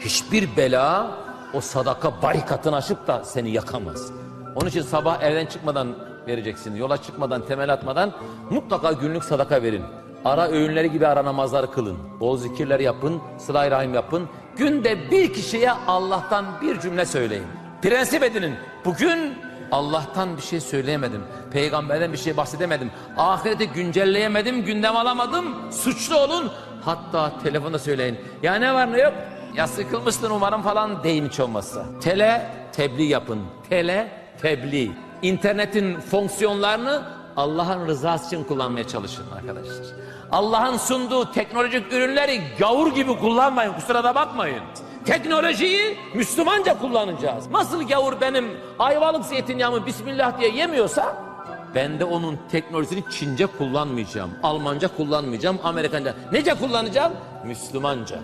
Hiçbir bela o sadaka barikatını aşıp da seni yakamaz. Onun için sabah evden çıkmadan vereceksin. Yola çıkmadan, temel atmadan mutlaka günlük sadaka verin. Ara öğünleri gibi ara namazları kılın. Bol zikirler yapın, sıla rahim yapın. Günde bir kişiye Allah'tan bir cümle söyleyin. Prensip edinin. Bugün Allah'tan bir şey söyleyemedim. Peygamberden bir şey bahsedemedim. Ahireti güncelleyemedim, gündem alamadım. Suçlu olun. Hatta telefonda söyleyin. Ya ne var ne yok? Ya sıkılmıştın umarım falan deyin hiç olmazsa. Tele tebliğ yapın. Tele tebliğ. İnternetin fonksiyonlarını Allah'ın rızası için kullanmaya çalışın arkadaşlar. Allah'ın sunduğu teknolojik ürünleri gavur gibi kullanmayın. Kusura da bakmayın. Teknolojiyi Müslümanca kullanacağız. Nasıl gavur benim ayvalık zeytinyağımı Bismillah diye yemiyorsa ben de onun teknolojisini Çince kullanmayacağım. Almanca kullanmayacağım. Amerikanca. Nece kullanacağım? Müslümanca.